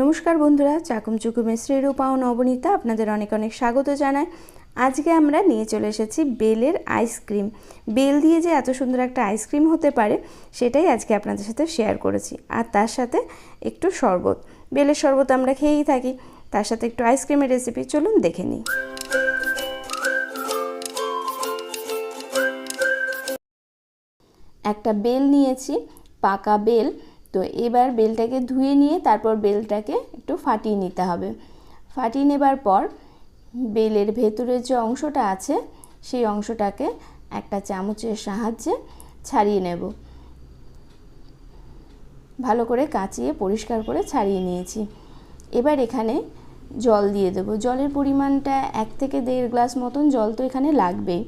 নমস্কার বন্ধুরা চাকুম চুকুমে শ্রীরূপা ও নবনীতা আপনাদের অনেক অনেক স্বাগত জানাই। আজকে আমরা নিয়ে চলে এসেছি বেলের আইসক্রিম। বেল দিয়ে যে এত সুন্দর একটা আইসক্রিম হতে পারে, সেটাই আজকে আপনাদের সাথে শেয়ার করেছি। আর তার সাথে একটু শরবত। বেলের শরবত আমরা খেয়েই থাকি, তার সাথে একটু আইসক্রিমের রেসিপি চলুন দেখে নিই। একটা বেল নিয়েছি, পাকা বেল। তো এবার বেলটাকে ধুয়ে নিয়ে তারপর বেলটাকে একটু ফাটিয়ে নিতে হবে। ফাটিয়ে নেবার পর বেলের ভেতরের যে অংশটা আছে, সেই অংশটাকে একটা চামচের সাহায্যে ছাড়িয়ে নেব। ভালো করে কাচিয়ে, পরিষ্কার করে ছাড়িয়ে নিয়েছি। এবার এখানে জল দিয়ে দেবো। জলের পরিমাণটা এক থেকে দেড় গ্লাস মতন জল তো এখানে লাগবেই।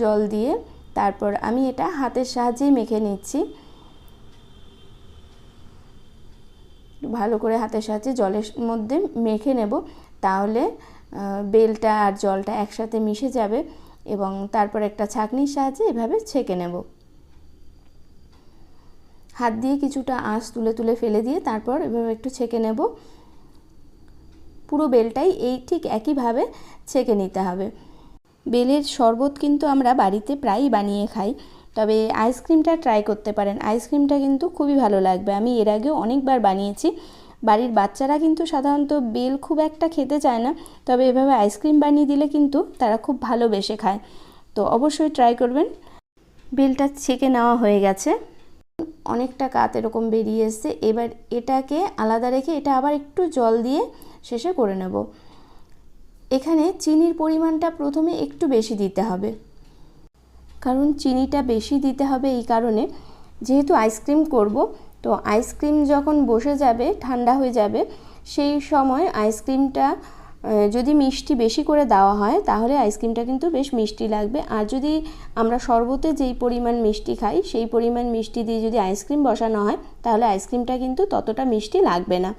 জল দিয়ে তারপর আমি এটা হাতের সাহায্যেই মেখে নিচ্ছি। ভালো করে হাতের সাহায্যে জলের মধ্যে মেখে নেব। তাহলে বেলটা আর জলটা একসাথে মিশে যাবে এবং তারপর একটা ছাঁকনির সাহায্যে এভাবে ছেঁকে নেব। হাত দিয়ে কিছুটা আঁশ তুলে তুলে ফেলে দিয়ে তারপর এভাবে একটু ছেঁকে নেব। পুরো বেলটাই এই ঠিক একইভাবে ছেঁকে নিতে হবে। বেলের শরবত কিন্তু আমরা বাড়িতে প্রায়ই বানিয়ে খাই। তবে আইসক্রিমটা ট্রাই করতে পারেন। আইসক্রিমটা কিন্তু খুবই ভালো লাগবে। আমি এর আগেও অনেকবার বানিয়েছি। বাড়ির বাচ্চারা কিন্তু সাধারণত বেল খুব একটা খেতে চায় না, তবে এভাবে আইসক্রিম বানিয়ে দিলে কিন্তু তারা খুব ভালোবেসে খায়। তো অবশ্যই ট্রাই করবেন। বেলটা ছেঁকে নেওয়া হয়ে গেছে। অনেকটা কাত এরকম বেরিয়ে এসছে। এবার এটাকে আলাদা রেখে এটা আবার একটু জল দিয়ে শেষে করে নেব। এখানে চিনির পরিমাণটা প্রথমে একটু বেশি দিতে হবে। কারণ চিনিটা বেশি দিতে হবে এই কারণে। যেহেতু আইসক্রিম করব, তো আইসক্রিম যখন বসে যাবে, ঠান্ডা হয়ে যাবে, সেই সময় আইসক্রিমটা যদি মিষ্টি বেশি করে দেওয়া হয়, তাহলে আইসক্রিমটা কিন্তু বেশ মিষ্টি লাগবে। আর যদি আমরা শরবতে যেই পরিমাণ মিষ্টি খাই, সেই পরিমাণ মিষ্টি দিয়ে যদি আইসক্রিম বসানো হয়, তাহলে আইসক্রিমটা কিন্তু ততটা মিষ্টি লাগবে না।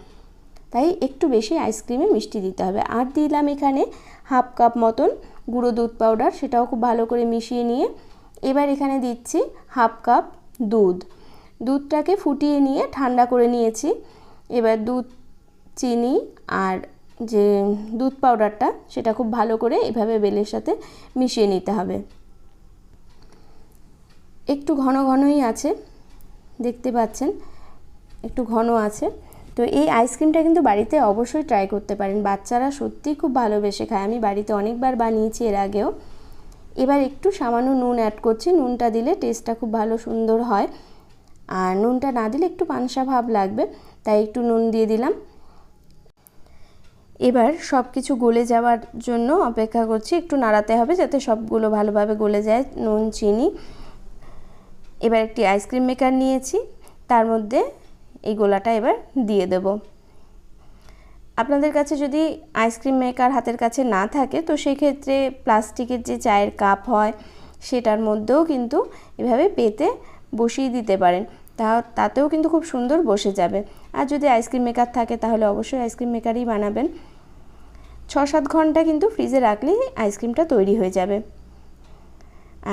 তাই একটু বেশি আইসক্রিমে মিষ্টি দিতে হবে। আর দিলাম এখানে হাফ কাপ মতন গুঁড়ো দুধ পাউডার, সেটাও খুব ভালো করে মিশিয়ে নিয়ে এবার এখানে দিচ্ছি হাফ কাপ দুধ। দুধটাকে ফুটিয়ে নিয়ে ঠান্ডা করে নিয়েছি। এবার দুধ, চিনি আর যে দুধ পাউডারটা, সেটা খুব ভালো করে এভাবে বেলের সাথে মিশিয়ে নিতে হবে। একটু ঘন ঘনই আছে, দেখতে পাচ্ছেন? একটু ঘন আছে। তো এই আইসক্রিমটা কিন্তু বাড়িতে অবশ্যই ট্রাই করতে পারেন। বাচ্চারা সত্যিই খুব ভালোবেসে খায়। আমি বাড়িতে অনেকবার বানিয়েছি এর আগেও। এবার একটু সামান্য নুন অ্যাড করছি। নুনটা দিলে টেস্টটা খুব ভালো সুন্দর হয়। আর নুনটা না দিলে একটু পানসা ভাব লাগবে, তাই একটু নুন দিয়ে দিলাম। এবার সব কিছু গলে যাওয়ার জন্য অপেক্ষা করছি, একটু নাড়াতে হবে যাতে সবগুলো ভালোভাবে গলে যায়, নুন, চিনি। এবার একটি আইসক্রিম মেকার নিয়েছি, তার মধ্যে এই গোলাটা এবার দিয়ে দেব। আপনাদের কাছে যদি আইসক্রিম মেকার হাতের কাছে না থাকে, তো সেই ক্ষেত্রে প্লাস্টিকের যে চায়ের কাপ হয়, সেটার মধ্যেও কিন্তু এভাবে পেতে বসিয়ে দিতে পারেন। তা, তাতেও কিন্তু খুব সুন্দর বসে যাবে। আর যদি আইসক্রিম মেকার থাকে, তাহলে অবশ্যই আইসক্রিম মেকারই বানাবেন। ছ সাত ঘণ্টা কিন্তু ফ্রিজে রাখলেই আইসক্রিমটা তৈরি হয়ে যাবে।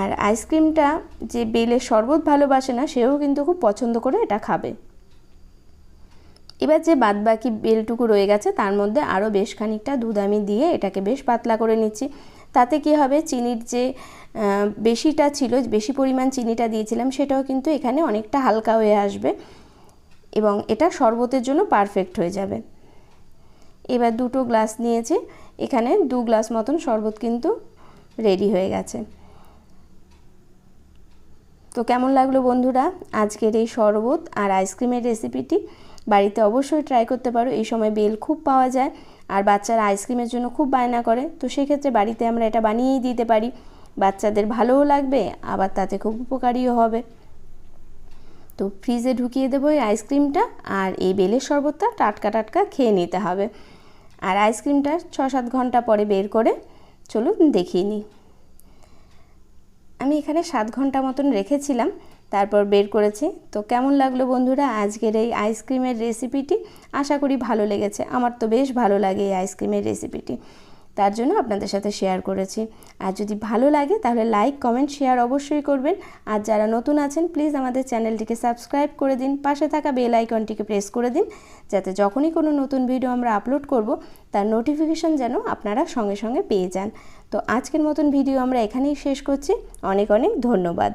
আর আইসক্রিমটা যে বেলের শরবত ভালোবাসে না, সেও কিন্তু খুব পছন্দ করে এটা খাবে। এবার যে বাদবাকি বেলটুকু রয়ে গেছে, তার মধ্যে আরও বেশ খানিকটা দুধ আমি দিয়ে এটাকে বেশ পাতলা করে নিচ্ছি। তাতে কি হবে, চিনির যে বেশিটা ছিল, বেশি পরিমাণ চিনিটা দিয়েছিলাম, সেটাও কিন্তু এখানে অনেকটা হালকা হয়ে আসবে এবং এটা শরবতের জন্য পারফেক্ট হয়ে যাবে। এবার দুটো গ্লাস নিয়েছি, এখানে দু গ্লাস মতন শরবত কিন্তু রেডি হয়ে গেছে। তো কেমন লাগল বন্ধুরা, আজকের এই শরবত আর আইসক্রিমের রেসিপিটি বাড়িতে অবশ্যই ট্রাই করতে পারো। এই সময় বেল খুব পাওয়া যায় আর বাচ্চারা আইসক্রিমের জন্য খুব বায়না করে। তো সেক্ষেত্রে বাড়িতে আমরা এটা বানিয়েই দিতে পারি। বাচ্চাদের ভালোও লাগবে, আবার তাতে খুব উপকারীও হবে। তো ফ্রিজে ঢুকিয়ে দেবো এই আইসক্রিমটা আর এই বেলের শরবতটা টাটকা টাটকা খেয়ে নিতে হবে। আর আইসক্রিমটা ছ সাত ঘণ্টা পরে বের করে চলুন দেখিয়ে নিই। আমি এখানে সাত ঘণ্টা মতন রেখেছিলাম। তারপর বের করেছি। তো কেমন লাগল বন্ধুরা আজকের এই আইসক্রিমের রেসিপিটি আশা করি ভালো লেগেছে। আমার তো বেশ ভালো লাগে এই আইসক্রিমের রেসিপিটি তার জন্য আপনাদের সাথে শেয়ার করেছি। আর যদি ভালো লাগে তাহলে লাইক কমেন্ট শেয়ার অবশ্যই করবেন। আর যারা নতুন আছেন প্লিজ আমাদের চ্যানেলটিকে সাবস্ক্রাইব করে দিন। পাশে থাকা বেল আইকনটিকে প্রেস করে দিন। যাতে যখনই কোনো নতুন ভিডিও আমরা আপলোড করব, তার নোটিফিকেশন যেন আপনারা সঙ্গে সঙ্গে পেয়ে যান। তো আজকের মতন ভিডিও আমরা এখানেই শেষ করছি। অনেক অনেক ধন্যবাদ।